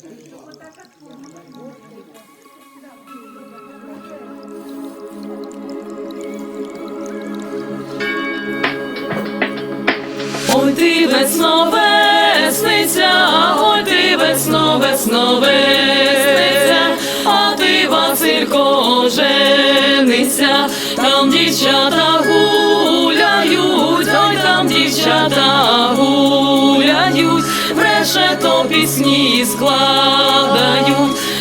Ой, ти весно весниця, ой, ти весно, весно весниця, а ти Василько жениться, там дівчата гуляють, ой, там дівчата гуляють, в решето пісні складають,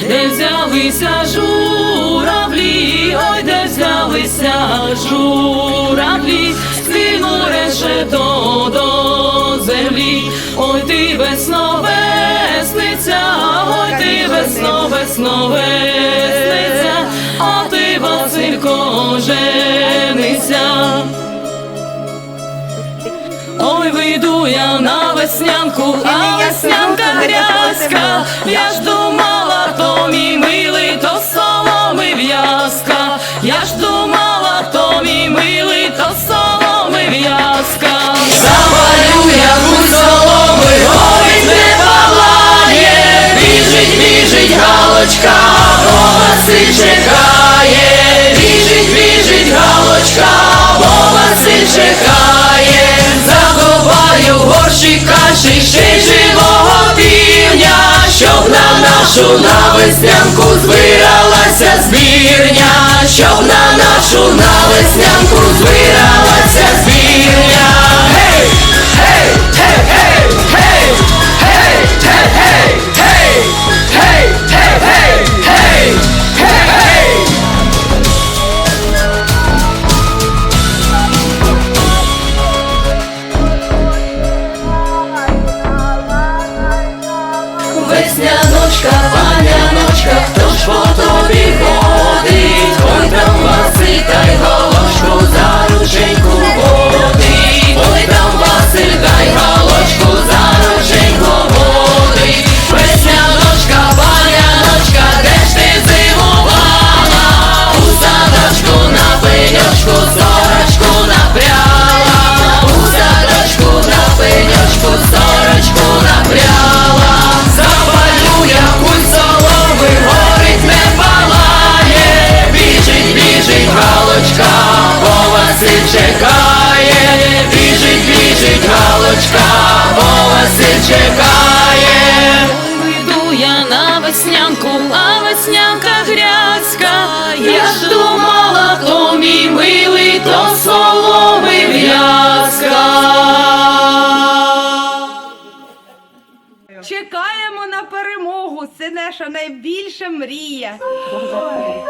де взялися журавлі, ой, де взялися журавлі, скину решето до землі, ой, ти весно весниця, ой, ти весно, весно весниця, а ти Василько женися. Ой, вийду я на веснянку, а веснянка грязька, я ж думала, то мій милий, то соломи в'язка, я ж думала, то мій милий, то соломи в'язка. Завалю я у соломи, ой, не палає, біжить, біжить галочка, Василь чекає, біжить, біжить галочка, Василь чекає, заховаю горщик каші, ще живого півня, щоб на нашу на веснянку збиралася збірня, щоб на нашу на веснянку збиралася збірня. Чекає. Вийду я на веснянку, а веснянка грязька. Я ж думала, то мій милий, то соломи в'язка. Чекаємо на перемогу. Це наша найбільша мрія. Ой,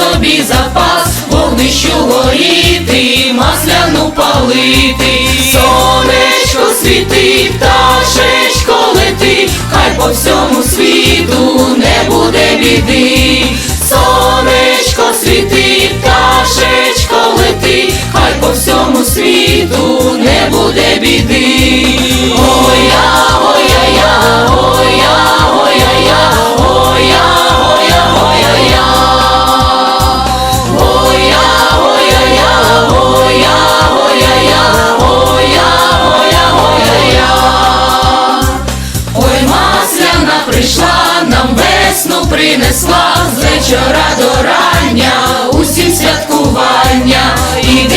собі запас, вогнищу горіти, масляну палити, сонечко світи, пташечко лети, хай по всьому світу не буде біди, сонечко світи, пташечко лети, хай по всьому світу не буде біди. Принесла з вечора до рання, усім святкування. Іди,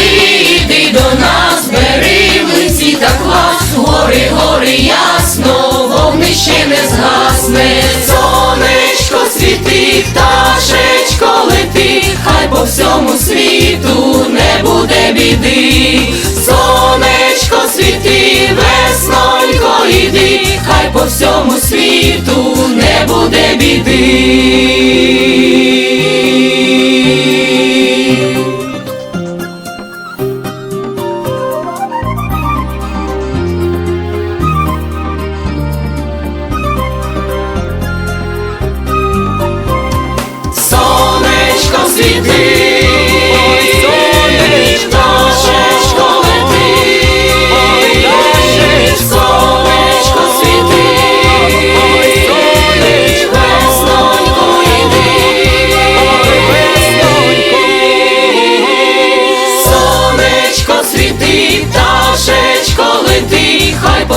іди до нас, бери в лиці та клас, гори, гори ясно, вогнище не згасне, сонечко світи, пташечко лети, хай по всьому світу не буде біди, сонечко світи, хай по всьому світу не буде біди.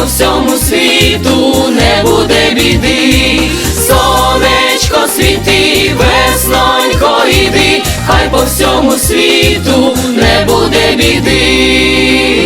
Всьому світу не буде біди. Сонечко світи, веснонько іди, хай по всьому світу не буде біди.